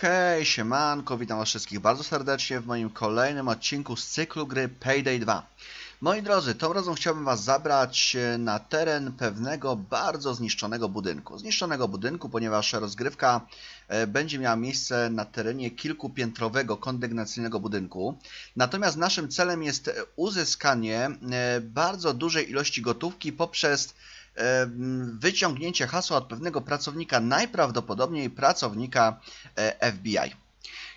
Hej, siemanko, witam was wszystkich bardzo serdecznie w moim kolejnym odcinku z cyklu gry Payday 2. Moi drodzy, tą razą chciałbym was zabrać e, na teren pewnego bardzo zniszczonego budynku. Zniszczonego budynku, ponieważ rozgrywka e, będzie miała miejsce na terenie kilkupiętrowego kondygnacyjnego budynku. Natomiast naszym celem jest uzyskanie e, bardzo dużej ilości gotówki poprzez wyciągnięcie hasła od pewnego pracownika, najprawdopodobniej pracownika e, FBI.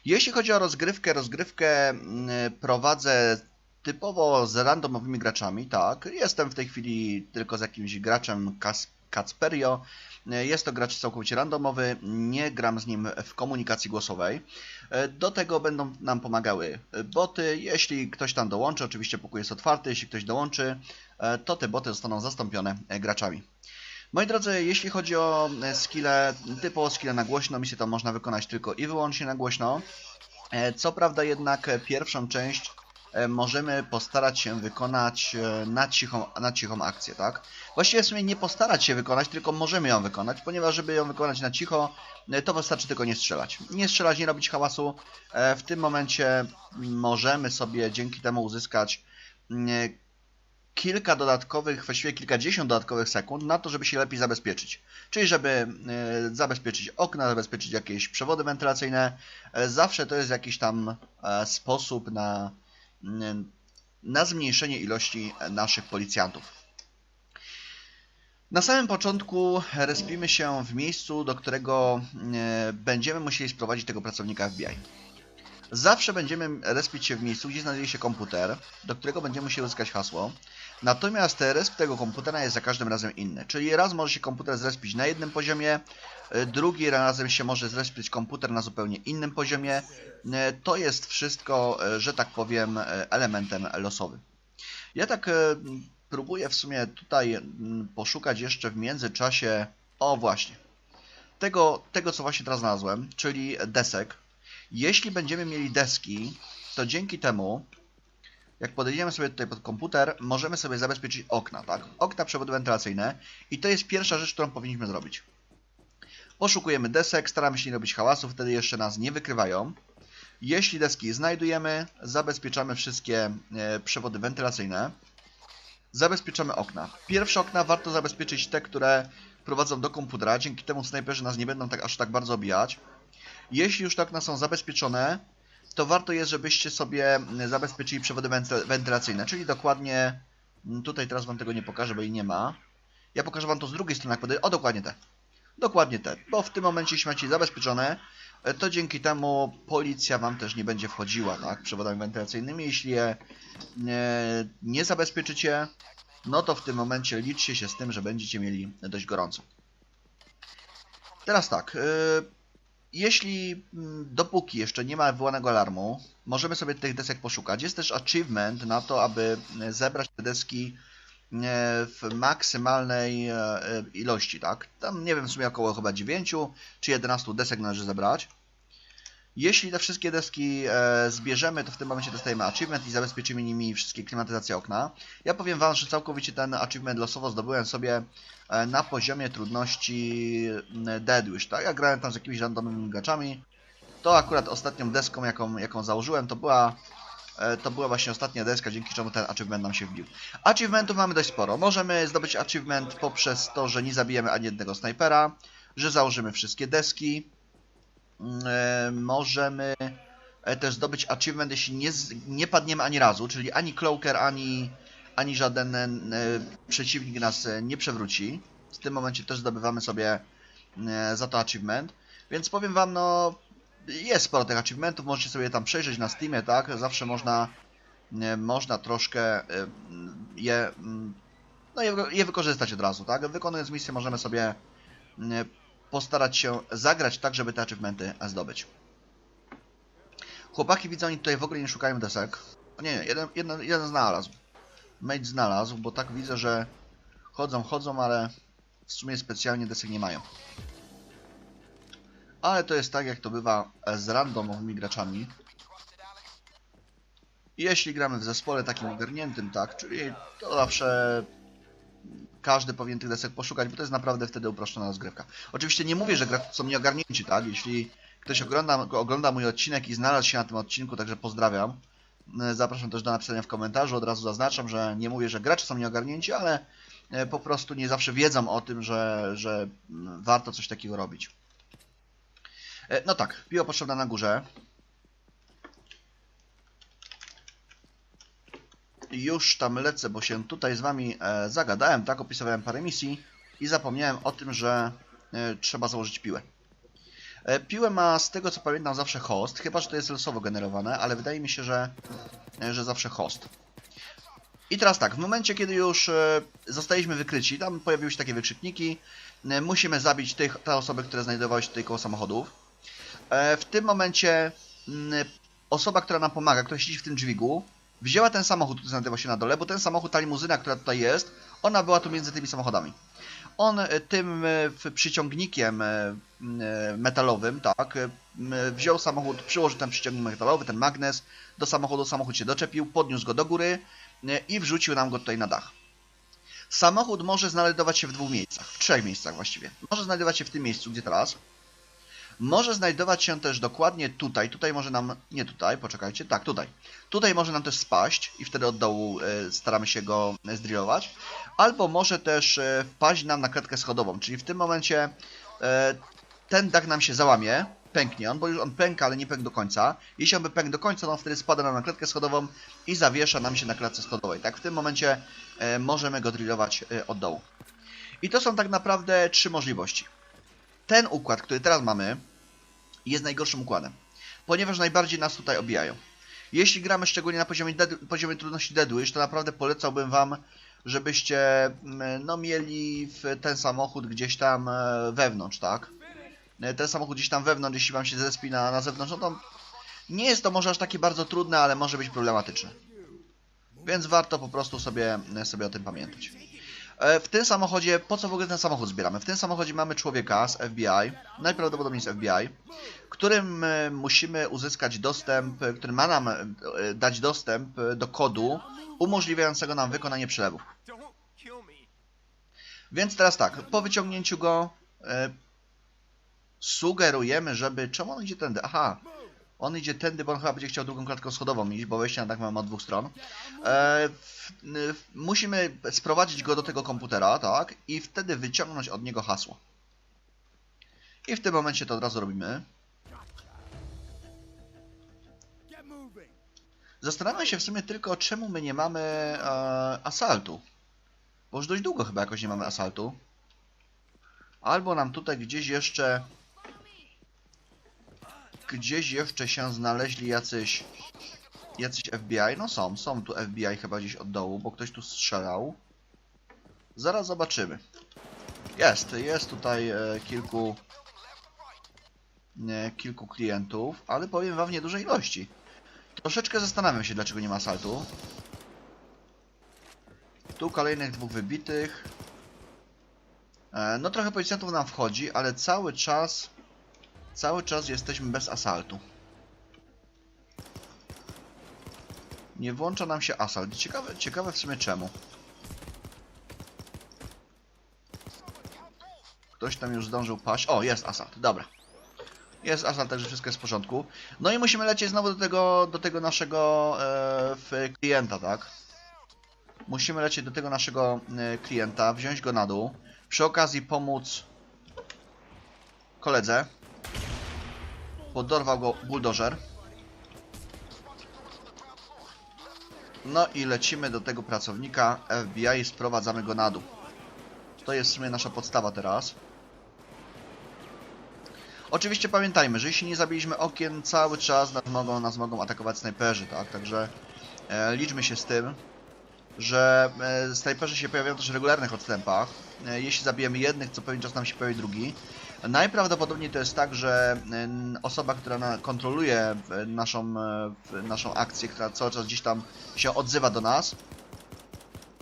Jeśli chodzi o rozgrywkę, rozgrywkę mm, prowadzę typowo z randomowymi graczami, tak. Jestem w tej chwili tylko z jakimś graczem Kas- Kacperio. Jest to gracz całkowicie randomowy, nie gram z nim w komunikacji głosowej. Do tego będą nam pomagały boty. Jeśli ktoś tam dołączy, oczywiście pokój jest otwarty, jeśli ktoś dołączy, to te boty zostaną zastąpione graczami. Moi drodzy, jeśli chodzi o skille, typowo skille na głośno, misję to można wykonać tylko i wyłącznie na głośno. Co prawda jednak pierwszą część możemy postarać się wykonać e, na cichą, na cichą akcję, tak? Właściwie w sumie nie postarać się wykonać, tylko możemy ją wykonać, ponieważ żeby ją wykonać na cicho, e, to wystarczy tylko nie strzelać. Nie strzelać, nie robić hałasu. E, W tym momencie możemy sobie dzięki temu uzyskać mm, kilka dodatkowych, właściwie kilkadziesiąt dodatkowych sekund na to, żeby się lepiej zabezpieczyć. Czyli żeby e, zabezpieczyć okna, zabezpieczyć jakieś przewody wentylacyjne. E, Zawsze to jest jakiś tam e, sposób na, na zmniejszenie ilości naszych policjantów. Na samym początku respimy się w miejscu, do którego e, będziemy musieli sprowadzić tego pracownika FBI. Zawsze będziemy respić się w miejscu, gdzie znajduje się komputer, do którego będziemy musieli uzyskać hasło. Natomiast resp tego komputera jest za każdym razem inny. Czyli raz może się komputer zrespić na jednym poziomie, y, drugi razem się może zrespić komputer na zupełnie innym poziomie. Y, To jest wszystko, y, że tak powiem, y, elementem losowym. Ja tak próbuję w sumie tutaj poszukać jeszcze w międzyczasie, o właśnie, tego, tego co właśnie teraz znalazłem, czyli desek. Jeśli będziemy mieli deski, to dzięki temu jak podejdziemy sobie tutaj pod komputer, możemy sobie zabezpieczyć okna, tak? Okna, przewody wentylacyjne i to jest pierwsza rzecz, którą powinniśmy zrobić. Poszukujemy desek, staramy się nie robić hałasu, wtedy jeszcze nas nie wykrywają. Jeśli deski znajdujemy, zabezpieczamy wszystkie e, przewody wentylacyjne. Zabezpieczamy okna. Pierwsze okna warto zabezpieczyć te, które prowadzą do komputera, dzięki temu snajperzy nas nie będą tak aż tak bardzo obijać. Jeśli już te okna są zabezpieczone, to warto jest, żebyście sobie zabezpieczyli przewody wenty- wentylacyjne, czyli dokładnie, tutaj teraz wam tego nie pokażę, bo jej nie ma. Ja pokażę wam to z drugiej strony, o dokładnie te. Dokładnie te, bo w tym momencie jeśli macie zabezpieczone, to dzięki temu policja wam też nie będzie wchodziła, tak, przewodami wentylacyjnymi. Jeśli je nie, nie zabezpieczycie, no to w tym momencie liczcie się z tym, że będziecie mieli dość gorąco. Teraz tak, y, jeśli mm, dopóki jeszcze nie ma wywołanego alarmu, możemy sobie tych desek poszukać. Jest też achievement na to, aby e, zebrać te deski e, w maksymalnej e, e, ilości, tak? Tam nie wiem, w sumie około chyba 9 czy 11 desek należy zebrać. Jeśli te wszystkie deski e, zbierzemy, to w tym momencie dostajemy achievement i zabezpieczymy nimi wszystkie klimatyzacje okna. Ja powiem Wam, że całkowicie ten achievement losowo zdobyłem sobie e, na poziomie trudności m, Dead Wish, tak? Ja grałem tam z jakimiś randomowymi graczami. To akurat ostatnią deską, jaką, jaką założyłem, to była, e, to była właśnie ostatnia deska, dzięki czemu ten achievement nam się wbił. Achievementów mamy dość sporo. Możemy zdobyć achievement poprzez to, że nie zabijemy ani jednego snajpera, że założymy wszystkie deski, e, możemy e, też zdobyć achievement, jeśli nie, nie padniemy ani razu, czyli ani Cloaker, ani, ani żaden e, przeciwnik nas e, nie przewróci. W tym momencie też zdobywamy sobie e, za to achievement. Więc powiem wam, no jest sporo tych achievementów, możecie sobie tam przejrzeć na Steamie, tak? Zawsze można, można troszkę e, je, mm, no, je, je wykorzystać od razu, tak? Wykonując misję możemy sobie postarać się zagrać tak, żeby te achievementy zdobyć. Chłopaki widzą, oni tutaj w ogóle nie szukają desek. Nie, nie, jeden, jeden, jeden znalazł. Mate znalazł, bo tak widzę, że chodzą, chodzą, ale w sumie specjalnie desek nie mają. Ale to jest tak, jak to bywa z randomowymi graczami. Jeśli gramy w zespole takim ogarniętym, tak, czyli to zawsze każdy powinien tych desek poszukać, bo to jest naprawdę wtedy uproszczona rozgrywka. Oczywiście nie mówię, że gracze są nieogarnięci, tak? Jeśli ktoś ogląda, ogląda mój odcinek i znalazł się na tym odcinku, także pozdrawiam. E, Zapraszam też do napisania w komentarzu. Od razu zaznaczam, że nie mówię, że gracze są nieogarnięci, ale e, po prostu nie zawsze wiedzą o tym, że, że mm, warto coś takiego robić. E, No tak, piło potrzebne na górze. Już tam lecę, bo się tutaj z wami e, zagadałem, tak, opisywałem parę misji i zapomniałem o tym, że e, trzeba założyć piłę. Piłę ma z tego co pamiętam zawsze host, chyba że to jest losowo generowane, ale wydaje mi się, że, że zawsze host. I teraz tak, w momencie kiedy już zostaliśmy wykryci, tam pojawiły się takie wykrzykniki, musimy zabić tych, te osoby, które znajdowały się tutaj koło samochodów. E, w tym momencie mm, osoba, która nam pomaga, która siedzi w tym dźwigu, wzięła ten samochód, który znajdował się na dole, bo ten samochód, ta limuzyna, która tutaj jest, ona była tu między tymi samochodami. On e, tym e, przyciągnikiem metalowym, tak, wziął samochód, przyłożył ten przyciągnik metalowy, ten magnes do samochodu, samochód się doczepił, podniósł go do góry i wrzucił nam go tutaj na dach. Samochód może znajdować się w dwóch miejscach, w trzech miejscach właściwie. Może znajdować się w tym miejscu, gdzie teraz. Może znajdować się też dokładnie tutaj. Tutaj może nam. Nie tutaj, poczekajcie. Tak, tutaj. Tutaj może nam też spaść i wtedy od dołu e, staramy się go e, zdrillować. Albo może też e, wpaść nam na klatkę schodową, czyli w tym momencie ten dach nam się załamie, pęknie on, bo już on pęka, ale nie pękł do końca. Jeśli on by pękł do końca, to on wtedy spada nam na klatkę schodową i zawiesza nam się na klatce schodowej. Tak, w tym momencie możemy go drillować od dołu. I to są tak naprawdę trzy możliwości. Ten układ, który teraz mamy, jest najgorszym układem, ponieważ najbardziej nas tutaj obijają. Jeśli gramy szczególnie na poziomie, poziomie trudności Deadwish, to naprawdę polecałbym Wam, żebyście mm, no, mieli ten samochód gdzieś tam e, wewnątrz, tak? E, Ten samochód gdzieś tam wewnątrz, jeśli Wam się zespi na, na zewnątrz, no to nie jest to może aż takie bardzo trudne, ale może być problematyczne. Więc warto po prostu sobie, sobie o tym pamiętać. E, W tym samochodzie, po co w ogóle ten samochód zbieramy? W tym samochodzie mamy człowieka z FBI, najprawdopodobniej z FBI, którym e, musimy uzyskać dostęp, e, który ma nam dać dostęp do kodu umożliwiającego nam wykonanie przelewów. Więc teraz tak, po wyciągnięciu go sugerujemy, żeby... Czemu on idzie tędy? Aha, on idzie tędy, bo on chyba będzie chciał drugą klatką schodową iść, bo wejście na dach mamy od dwóch stron. E, w, w, musimy sprowadzić go do tego komputera, tak? I wtedy wyciągnąć od niego hasło. I w tym momencie to od razu robimy. Zastanawiam się w sumie tylko, czemu my nie mamy e, asaltu. Bo już dość długo chyba jakoś nie mamy asaltu. Albo nam tutaj gdzieś jeszcze... Gdzieś jeszcze się znaleźli jacyś... Jacyś FBI. No są, są tu FBI chyba gdzieś od dołu, bo ktoś tu strzelał. Zaraz zobaczymy. Jest, jest tutaj e, kilku... E, kilku klientów, ale powiem wam w niedużej ilości. Troszeczkę zastanawiam się, dlaczego nie ma asaltu. Tu kolejnych dwóch wybitych. E, No trochę policjantów nam wchodzi, ale cały czas... Cały czas jesteśmy bez asaltu. Nie włącza nam się asalt. Ciekawe, ciekawe w sumie czemu. Ktoś tam już zdążył paść. O, jest asalt. Dobra. Jest asalt, także wszystko jest w porządku. No i musimy lecieć znowu do tego, do tego naszego e, klienta, tak? Musimy lecieć do tego naszego e, klienta, wziąć go na dół. Przy okazji pomóc koledze. Podorwał go buldożer. No i lecimy do tego pracownika FBI i sprowadzamy go na dół. To jest w sumie nasza podstawa teraz. Oczywiście pamiętajmy, że jeśli nie zabiliśmy okien, cały czas nas mogą, nas mogą atakować snajperzy, tak? Także e, liczmy się z tym, że e, snajperzy się pojawiają też w regularnych odstępach. E, jeśli zabijemy jednych, co pewien czas nam się pojawi drugi. Najprawdopodobniej to jest tak, że e, osoba, która kontroluje naszą, e, naszą akcję, która cały czas gdzieś tam się odzywa do nas.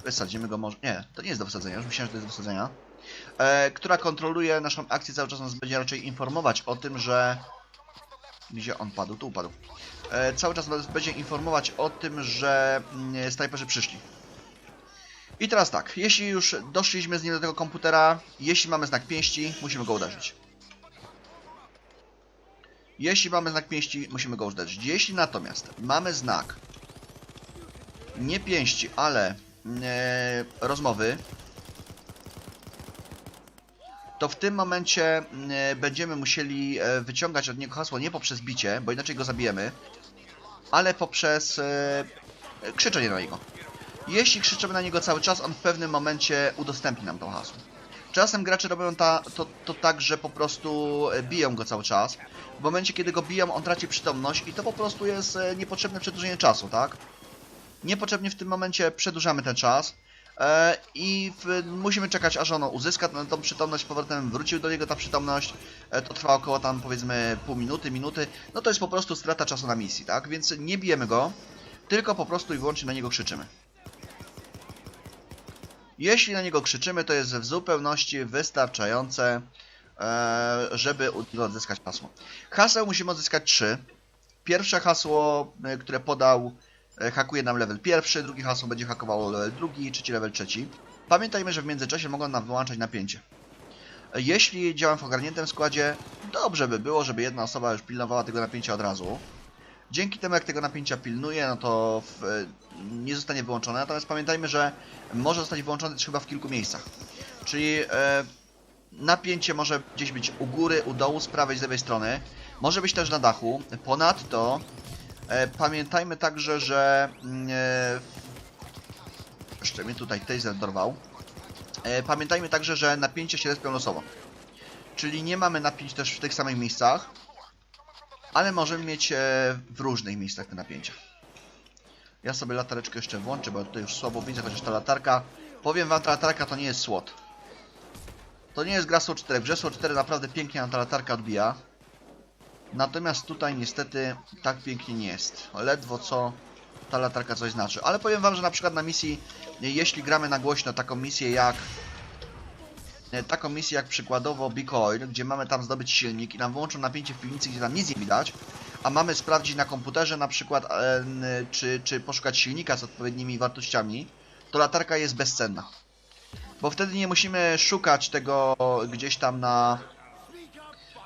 Wysadzimy go może. Nie, to nie jest do wysadzenia, już myślałem, że to jest do wysadzenia e, która kontroluje naszą akcję, cały czas nas będzie raczej informować o tym, że... Gdzie on padł? Tu upadł. E, cały czas nas będzie informować o tym, że mm, snajperzy przyszli. I teraz tak, jeśli już doszliśmy z nim do tego komputera, jeśli mamy znak pięści, musimy go uderzyć. Jeśli mamy znak pięści, musimy go użyć. Jeśli natomiast mamy znak nie pięści, ale e, rozmowy, to w tym momencie e, będziemy musieli e, wyciągać od niego hasło nie poprzez bicie, bo inaczej go zabijemy, ale poprzez e, krzyczenie na niego. Jeśli krzyczymy na niego cały czas, on w pewnym momencie udostępni nam to hasło. Czasem gracze robią ta, to, to tak, że po prostu e, biją go cały czas. W momencie, kiedy go biją, on traci przytomność i to po prostu jest e, niepotrzebne przedłużenie czasu, tak? Niepotrzebnie w tym momencie przedłużamy ten czas. E, I w, musimy czekać, aż ono uzyska tę- tą przytomność, powrotem wrócił do niego ta przytomność. To trwa około tam powiedzmy pół minuty, minuty. No to jest po prostu strata czasu na misji, tak? Więc nie bijemy go, tylko po prostu i wyłącznie na niego krzyczymy. Jeśli na niego krzyczymy, to jest w zupełności wystarczające, e, żeby odzyskać hasło. Haseł musimy odzyskać trzy. Pierwsze hasło, e, które podał, e, hakuje nam level pierwszy, drugie hasło będzie hakowało level drugi, trzeci level trzeci. Pamiętajmy, że w międzyczasie mogą nam wyłączać napięcie. Jeśli działam w ogarniętym składzie, dobrze by było, żeby jedna osoba już pilnowała tego napięcia od razu. Dzięki temu, jak tego napięcia pilnuje, no to w, e, nie zostanie wyłączone. Natomiast pamiętajmy, że może zostać wyłączony też chyba w kilku miejscach. Czyli e, napięcie może gdzieś być u góry, u dołu, z prawej, z lewej strony. Może być też na dachu. Ponadto e, pamiętajmy także, że mm, e, jeszcze mnie tutaj taser dorwał. E, pamiętajmy także, że napięcia się respią losowo. Czyli nie mamy napięć też w tych samych miejscach, ale możemy mieć e, w różnych miejscach te napięcia. Ja sobie latareczkę jeszcze włączę, bo tutaj już słabo widzę, chociaż ta latarka... Powiem wam, ta latarka to nie jest SWOT. To nie jest gra SWOT 4. W grze SWOT 4 naprawdę pięknie nam ta latarka odbija. Natomiast tutaj niestety tak pięknie nie jest. Ledwo co ta latarka coś znaczy. Ale powiem wam, że na przykład na misji, jeśli gramy na głośno taką misję jak... e, Taką misję jak przykładowo Big Oil, gdzie mamy tam zdobyć silnik i nam wyłączą napięcie w piwnicy, gdzie tam nic nie widać, a mamy sprawdzić na komputerze na przykład, e, czy, czy poszukać silnika z odpowiednimi wartościami, to latarka jest bezcenna. Bo wtedy nie musimy szukać tego gdzieś tam na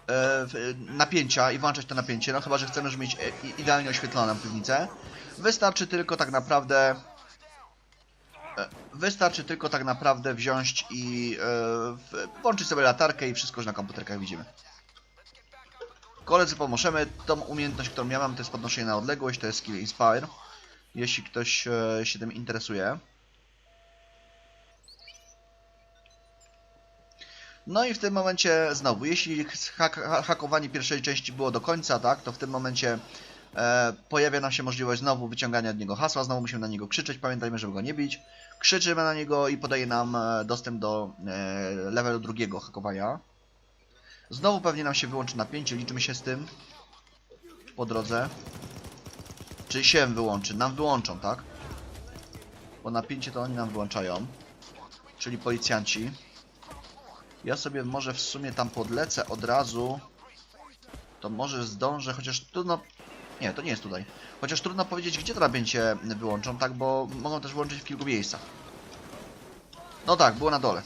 e, napięcia i włączać to napięcie, no chyba, że chcemy już mieć idealnie oświetloną piwnicę. Wystarczy tylko tak naprawdę Wystarczy tylko tak naprawdę wziąć i e, włączyć sobie latarkę i wszystko już na komputerkach widzimy. Koledzy pomożemy. Tą umiejętność, którą ja mam, to jest podnoszenie na odległość, to jest skill Inspire. Jeśli ktoś e, się tym interesuje. No i w tym momencie znowu, jeśli hak ha- hakowanie pierwszej części było do końca, tak, to w tym momencie pojawia nam się możliwość znowu wyciągania od niego hasła, znowu musimy na niego krzyczeć, pamiętajmy, żeby go nie bić. Krzyczymy na niego i podaje nam e, dostęp do e, levelu drugiego hakowania. Znowu pewnie nam się wyłączy napięcie, liczymy się z tym po drodze. Czyli się wyłączy, nam wyłączą, tak? Bo napięcie to oni nam wyłączają. Czyli policjanci. Ja sobie może w sumie tam podlecę od razu. To może zdążę, chociaż trudno... Nie, to nie jest tutaj. Chociaż trudno powiedzieć, gdzie to napięcie wyłączą, tak? Bo mogą też włączyć w kilku miejscach. No tak, było na dole.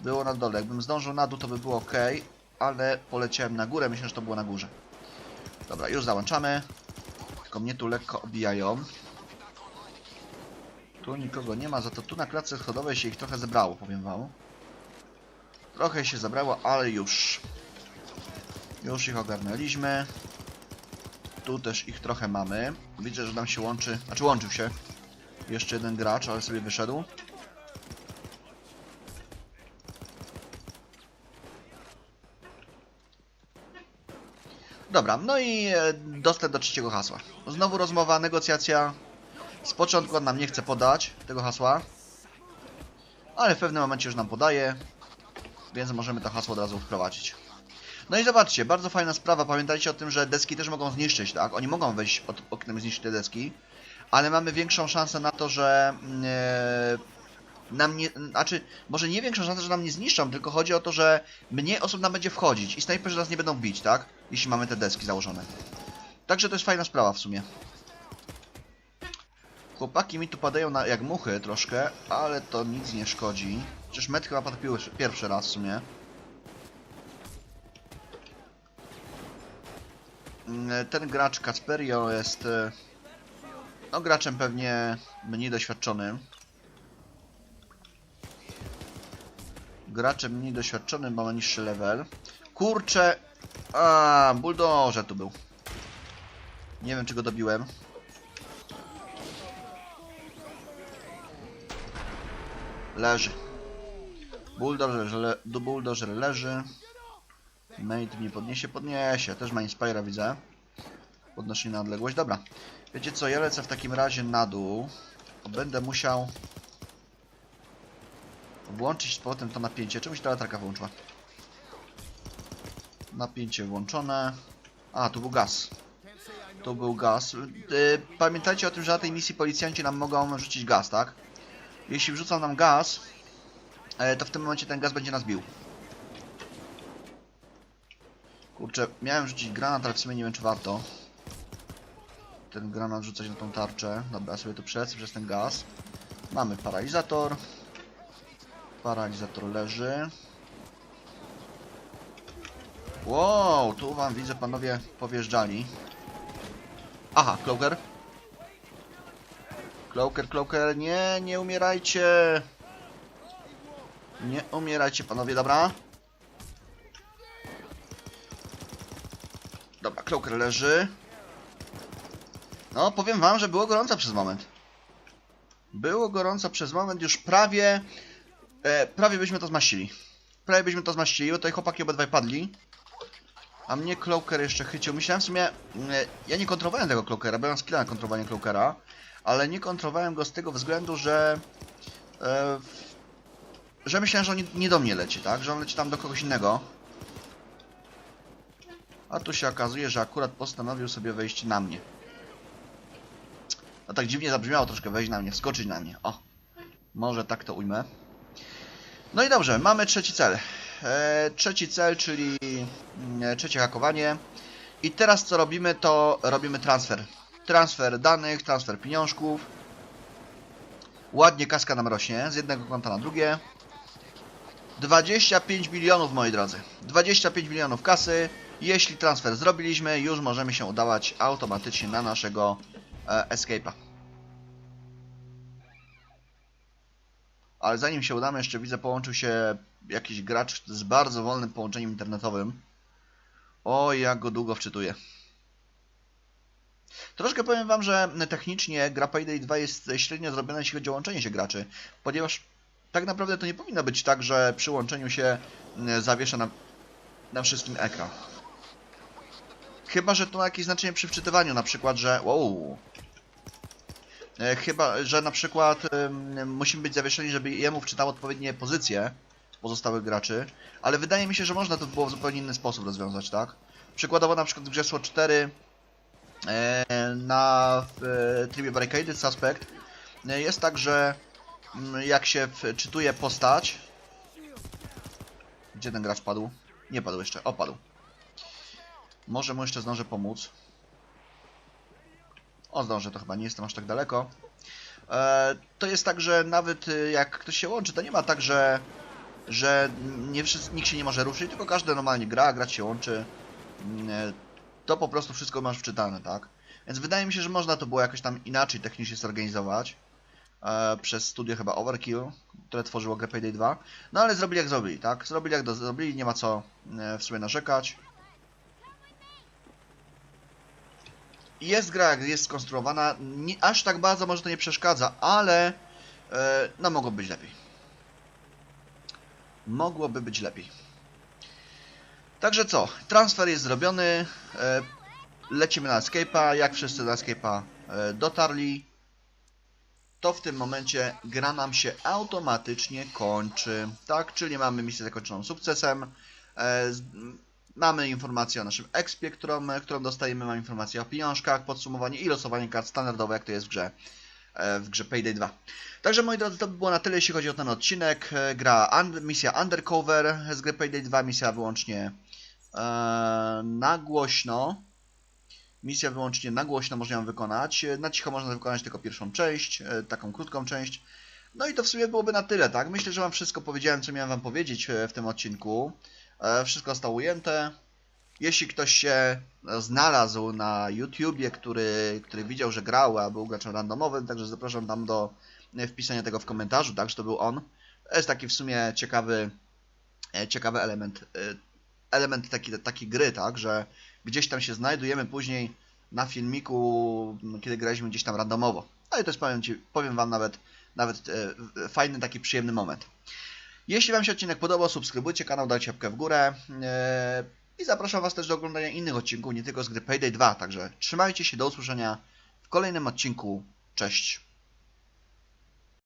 Było na dole. Jakbym zdążył na dół, to by było ok, ale poleciałem na górę. Myślę, że to było na górze. Dobra, już załączamy. Tylko mnie tu lekko obijają. Tu nikogo nie ma, za to tu na klatce schodowej się ich trochę zebrało, powiem wam. Trochę się zebrało, ale już. Już ich ogarnęliśmy. Tu też ich trochę mamy. Widzę, że nam się łączy. Znaczy łączył się. Jeszcze jeden gracz, ale sobie wyszedł. Dobra, no i e, dostęp do trzeciego hasła. Znowu rozmowa, negocjacja. Z początku on nam nie chce podać tego hasła. Ale w pewnym momencie już nam podaje. Więc możemy to hasło od razu wprowadzić. No i zobaczcie, bardzo fajna sprawa. Pamiętajcie o tym, że deski też mogą zniszczyć, tak? Oni mogą wejść od oknem i zniszczyć te deski. Ale mamy większą szansę na to, że... E, nam nie, znaczy, może nie większą szansę, że nam nie zniszczą, tylko chodzi o to, że mniej osób nam będzie wchodzić i snajperzy nas nie będą bić, tak? Jeśli mamy te deski założone. Także to jest fajna sprawa w sumie. Chłopaki mi tu padają na, jak muchy troszkę, ale to nic nie szkodzi. Przecież met chyba padł pierwszy raz w sumie. Ten gracz Kasperio jest e, no, graczem pewnie mniej doświadczonym. Graczem mniej doświadczonym, bo ma niższy level. Kurczę! A, buldożer tu był. Nie wiem, czy go dobiłem. Leży. Bulldozer, le, bulldozer leży. Mate mnie podniesie, podniesie. Też ma Inspira, widzę. Podnoszenie na odległość. Dobra. Wiecie co, ja lecę w takim razie na dół. Będę musiał włączyć z powrotem to napięcie. Czemu się ta latarka wyłączyła? Napięcie włączone. A, tu był gaz. Tu był gaz. Yy, pamiętajcie o tym, że na tej misji policjanci nam mogą rzucić gaz, tak? Jeśli wrzucą nam gaz, e, to w tym momencie ten gaz będzie nas bił. Kurczę, miałem rzucić granat, ale w sumie nie wiem czy warto. Ten granat rzucać na tą tarczę. Dobra, sobie tu przelecę przez ten gaz. Mamy paralizator. Paralizator leży. Wow, tu wam widzę panowie powjeżdżali. Aha, Cloaker. Cloaker, Cloaker, nie, nie umierajcie. Nie umierajcie panowie, dobra? Dobra, Cloaker leży. No, powiem wam, że było gorąco przez moment. Było gorąco przez moment, już prawie... E, prawie byśmy to zmaścili. Prawie byśmy to zmaścili, bo tutaj chłopaki obydwaj padli. A mnie Cloaker jeszcze chycił. Myślałem w sumie... E, ja nie kontrowałem tego Cloakera, mam skilla na kontrolowanie Cloakera. Ale nie kontrowałem go z tego względu, że... E, że myślałem, że on nie, nie do mnie leci, tak? Że on leci tam do kogoś innego. A tu się okazuje, że akurat postanowił sobie wejść na mnie. No tak dziwnie zabrzmiało troszkę wejść na mnie, wskoczyć na mnie. O, może tak to ujmę. No i dobrze, mamy trzeci cel. E, trzeci cel, czyli mm, trzecie hakowanie. I teraz co robimy, to robimy transfer. Transfer danych, transfer pieniążków. Ładnie kaska nam rośnie z jednego konta na drugie. 25 milionów, moi drodzy. 25 milionów kasy. Jeśli transfer zrobiliśmy, już możemy się udawać automatycznie na naszego e, escape'a. Ale zanim się udamy, jeszcze widzę, połączył się jakiś gracz z bardzo wolnym połączeniem internetowym. O, jak go długo wczytuję. Troszkę powiem wam, że technicznie gra Payday 2 jest średnio zrobiona, jeśli chodzi o łączenie się graczy, ponieważ tak naprawdę to nie powinno być tak, że przy łączeniu się mm, zawiesza na, na wszystkim ekran. Chyba, że to ma jakieś znaczenie przy wczytywaniu, na przykład, że... Wow. E, Chyba, że na przykład ym, musimy być zawieszeni, żeby jemu wczytał odpowiednie pozycje pozostałych graczy, ale wydaje mi się, że można to było w zupełnie inny sposób rozwiązać, tak? Przykładowo na przykład w grze SWOT 4 e, na w, e, trybie Barricaded Suspect e, jest tak, że mm, jak się wczytuje postać... Gdzie ten gracz padł? Nie padł jeszcze, o padł. Może mu jeszcze zdążę pomóc. O, zdążę, to chyba nie jestem aż tak daleko. E, to jest tak, że nawet y, jak ktoś się łączy, to nie ma tak, że, że nie nikt się nie może ruszyć, tylko każdy normalnie gra, grać się łączy. Mm, e, To po prostu wszystko masz wczytane, tak? Więc wydaje mi się, że można to było jakoś tam inaczej technicznie zorganizować. E, przez studio chyba Overkill, które tworzyło Payday 2. No ale zrobili jak zrobili, tak? Zrobili jak do, zrobili, nie ma co e, w sumie narzekać. Jest gra, jak jest skonstruowana, nie, aż tak bardzo może to nie przeszkadza, ale e, no mogłoby być lepiej. Mogłoby być lepiej. Także co, transfer jest zrobiony, e, lecimy na Escape'a, jak wszyscy na Escape'a e, dotarli, to w tym momencie gra nam się automatycznie kończy, tak, czyli mamy misję zakończoną sukcesem, Mamy informację o naszym expie, którą, którą dostajemy, mamy informację o pieniążkach, podsumowanie i losowanie kart standardowe, jak to jest w grze, e, w grze Payday 2. Także moi drodzy, to by było na tyle, jeśli chodzi o ten odcinek. E, Gra un misja Undercover z gry Payday 2, misja wyłącznie e, na głośno. Misja wyłącznie na głośno można ją wykonać. E, Na cicho można wykonać tylko pierwszą część, e, taką krótką część. No i to w sumie byłoby na tyle, tak? Myślę, że Wam wszystko powiedziałem, co miałem Wam powiedzieć w tym odcinku. E, Wszystko zostało ujęte. Jeśli ktoś się znalazł na YouTubie, który, który widział, że grał, a był graczem randomowym, także zapraszam tam do wpisania tego w komentarzu, tak, że to był on. To jest taki w sumie ciekawy, e, ciekawy element, e, element taki, taki gry, tak, że gdzieś tam się znajdujemy później na filmiku, kiedy graliśmy gdzieś tam randomowo. Ale to jest, powiem, ci, powiem Wam, nawet, nawet e, fajny, taki przyjemny moment. Jeśli Wam się odcinek podobał, subskrybujcie kanał, dajcie łapkę w górę. e, I zapraszam Was też do oglądania innych odcinków, nie tylko z gry Payday 2. Także trzymajcie się, do usłyszenia w kolejnym odcinku. Cześć.